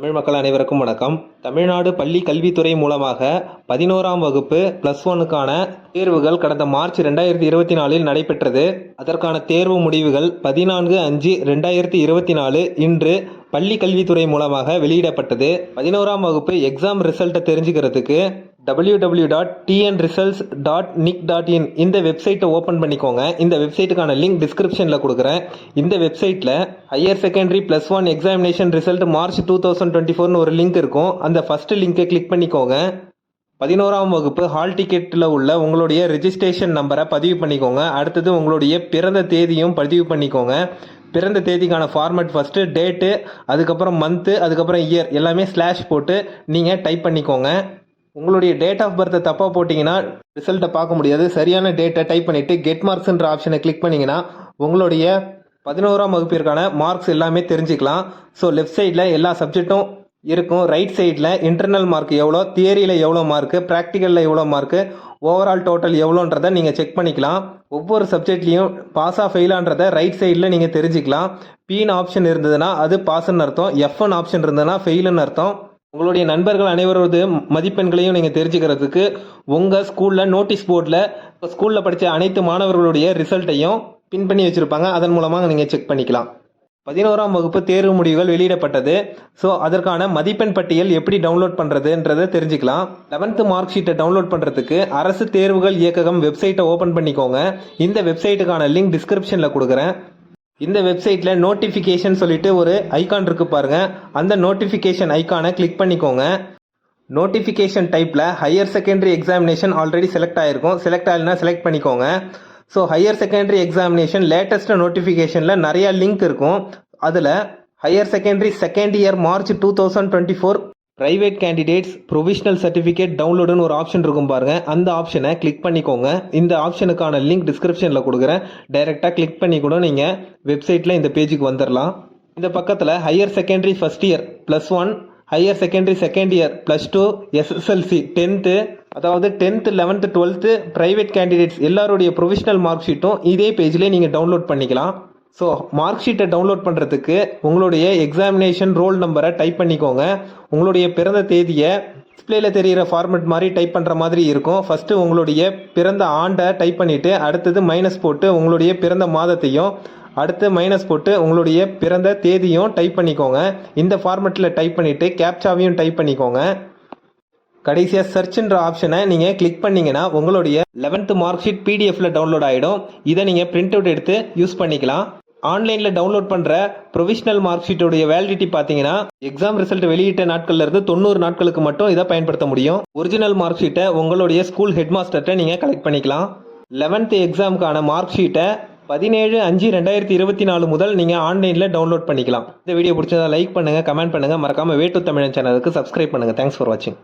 தமிழ் மக்கள் அனைவருக்கும் வணக்கம். தமிழ்நாடு பள்ளி கல்வித்துறை மூலமாக பதினோராம் வகுப்பு ப்ளஸ் ஒனுக்கான தேர்வுகள் கடந்த மார்ச் ரெண்டாயிரத்தி இருபத்தி நாலில் நடைபெற்றது. அதற்கான தேர்வு முடிவுகள் பதினான்கு அஞ்சு ரெண்டாயிரத்தி இருபத்தி நாலு இன்று பள்ளி கல்வித்துறை மூலமாக வெளியிடப்பட்டது. பதினோராம் வகுப்பு எக்ஸாம் ரிசல்ட்டை தெரிஞ்சுக்கிறதுக்கு W W dot TN results dot nic dot in இந்த வெப்சைட்டை ஓப்பன் பண்ணிக்கோங்க. இந்த வெப்சைட்டுக்கான லிங்க் டிஸ்கிரிப்ஷனில் கொடுக்குறேன். இந்த வெப்சைட்டில் higher secondary plus one examination result March two thousand twenty ஃபோர்னு ஒரு லிங்க் இருக்கும். அந்த ஃபஸ்ட்டு லிங்கை கிளிக் பண்ணிக்கோங்க. பதினோராம் வகுப்பு ஹால் டிக்கெட்டில் உள்ள உங்களுடைய ரிஜிஸ்ட்ரேஷன் நம்பரை பதிவு பண்ணிக்கோங்க. அடுத்தது உங்களுடைய பிறந்த தேதியும் பதிவு பண்ணிக்கோங்க. பிறந்த தேதிக்கான ஃபார்மேட் ஃபஸ்ட்டு டேட்டு அதுக்கப்புறம் மந்த்து அதுக்கப்புறம் இயர் எல்லாமே ஸ்லாஷ் போட்டு நீங்கள் டைப் பண்ணிக்கோங்க. உங்களுடைய டேட் ஆஃப் பர்த்தை தப்பாக போட்டிங்கன்னா ரிசல்ட்டை பார்க்க முடியாது. சரியான டேட்டை டைப் பண்ணிவிட்டு கெட் மார்க்ஸ்ன்ற ஆப்ஷனை கிளிக் பண்ணிங்கன்னா உங்களுடைய பதினோராம் வகுப்பிற்கான மார்க்ஸ் எல்லாமே தெரிஞ்சுக்கலாம். ஸோ லெஃப்ட் சைடில் எல்லா சப்ஜெக்ட்டும் இருக்கும். ரைட் சைடில் இன்டர்னல் மார்க் எவ்வளோ தியரியில் எவ்வளோ மார்க்கு ப்ராக்டிக்கலில் எவ்வளோ மார்க்கு ஓவரால் டோட்டல் எவ்வளோன்றதை நீங்கள் செக் பண்ணிக்கலாம். ஒவ்வொரு சப்ஜெக்ட்லேயும் பாஸாக ஃபெயிலான்றதை ரைட் சைடில் நீங்கள் தெரிஞ்சுக்கலாம். பீன் ஆப்ஷன் இருந்ததுன்னா அது பாஸ்ன்னு அர்த்தம். எஃப்என் ஆப்ஷன் இருந்ததுன்னா ஃபெயிலுன்னு அர்த்தம். உங்களுடைய நண்பர்கள் அனைவரது மதிப்பெண்களையும் நீங்கள் தெரிஞ்சுக்கிறதுக்கு உங்கள் ஸ்கூலில் நோட்டீஸ் போர்டில் ஸ்கூலில் படித்த அனைத்து மாணவர்களுடைய ரிசல்ட்டையும் பின் பண்ணி வச்சுருப்பாங்க. அதன் மூலமாக நீங்கள் செக் பண்ணிக்கலாம். பதினோராம் வகுப்பு தேர்வு முடிவுகள் வெளியிடப்பட்டது. ஸோ அதற்கான மதிப்பெண் பட்டியல் எப்படி டவுன்லோட் பண்ணுறதுன்றதை தெரிஞ்சுக்கலாம். லெவன்த்து மார்க் ஷீட்டை டவுன்லோட் பண்ணுறதுக்கு அரசு தேர்வுகள் இயக்ககம் வெப்சைட்டை ஓப்பன் பண்ணிக்கோங்க. இந்த வெப்சைட்டுக்கான லிங்க் டிஸ்கிரிப்ஷனில் கொடுக்குறேன். இந்த வெப்சைட்டில் நோட்டிஃபிகேஷன் சொல்லிட்டு ஒரு ஐக்கான் இருக்கு பாருங்கள் அந்த நோட்டிஃபிகேஷன் ஐக்கானை கிளிக் பண்ணிக்கோங்க. நோட்டிஃபிகேஷன் டைப்பில் higher secondary examination already select ஆகிருக்கும் செலக்ட் ஆகலைன்னா செலக்ட் பண்ணிக்கோங்க. So higher secondary examination latest நோட்டிஃபிகேஷனில் நிறையா லிங்க் இருக்கும். அதில் higher secondary second year March two thousand twenty four private candidates provisional certificate டவுன்லோடுன்னு ஒரு ஆப்ஷன் இருக்கும் பாருங்க. அந்த ஆப்ஷனை கிளிக் பண்ணிக்கோங்க. இந்த ஆப்ஷனுக்கான லிங்க் டிஸ்கிரிப்ஷனில் கொடுக்குறேன். டைரெக்டாக கிளிக் பண்ணி கூட நீங்கள் வெப்சைட்டில் இந்த பேஜுக்கு வந்துடலாம் இந்த பக்கத்தில் higher secondary first year plus one higher secondary second year plus two SSLC tenth அதாவது tenth eleventh twelfth private candidates எல்லாருடைய ப்ரொவிஷனல் மார்க் ஷீட்டும் இதே பேஜ்லேயே நீங்கள் டவுன்லோட் பண்ணிக்கலாம். ஸோ மார்க் ஷீட்டை டவுன்லோட் பண்ணுறதுக்கு உங்களுடைய எக்ஸாமினேஷன் ரோல் நம்பரை டைப் பண்ணிக்கோங்க. உங்களுடைய பிறந்த தேதியை டிஸ்பிளேல தெரிகிற ஃபார்மெட் மாதிரி டைப் பண்ணுற மாதிரி இருக்கும். ஃபஸ்ட்டு உங்களுடைய பிறந்த ஆண்டை டைப் பண்ணிவிட்டு அடுத்தது மைனஸ் போட்டு உங்களுடைய பிறந்த மாதத்தையும் அடுத்து மைனஸ் போட்டு உங்களுடைய பிறந்த தேதியும் டைப் பண்ணிக்கோங்க. இந்த ஃபார்மெட்டில் டைப் பண்ணிவிட்டு கேப்சாவையும் டைப் பண்ணிக்கோங்க. கடைசியாக சர்ச்ன்ற ஆப்ஷனை நீங்கள் கிளிக் பண்ணிங்கன்னா உங்களுடைய லெவன்த்து மார்க் ஷீட் பிடிஎஃப்பில் டவுன்லோட் ஆகிடும் இதை நீங்கள் பிரிண்ட் அவுட் எடுத்து யூஸ் பண்ணிக்கலாம். ஆன்லைனில் டவுன்லோட் பண்ணுற ப்ரொவிஷனல் மார்க் ஷீட்டோடைய வேலிடிட்டி பார்த்தீங்கன்னா எக்ஸாம் ரிசல்ட் வெளியிட்ட நாட்கள்லேருந்து தொண்ணூறு நாட்களுக்கு மட்டும் இதை பயன்படுத்த முடியும். ஒரிஜினல் மார்க் ஷீட்டை உங்களுடைய ஸ்கூல் ஹெட் மாஸ்டர்கிட்ட நீங்கள் கலெக்ட் பண்ணிக்கலாம். லெவன்த்து எக்ஸாமுக்கான மார்க் ஷீட்டை பதினேழு அஞ்சு ரெண்டாயிரத்தி இருபத்தி நாலு முதல் நீங்கள் ஆன்லைனில் டவுன்லோட் பண்ணிக்கலாம். இந்த வீடியோ பிடிச்சதா லைக் பண்ணுங்கள் கமெண்ட் பண்ணுங்கள் மறக்காமல் வேட்டு தமிழன் சேனலுக்கு சப்ஸ்கிரைப் பண்ணுங்கள் தேங்க்ஸ் ஃபார் வாட்சிங்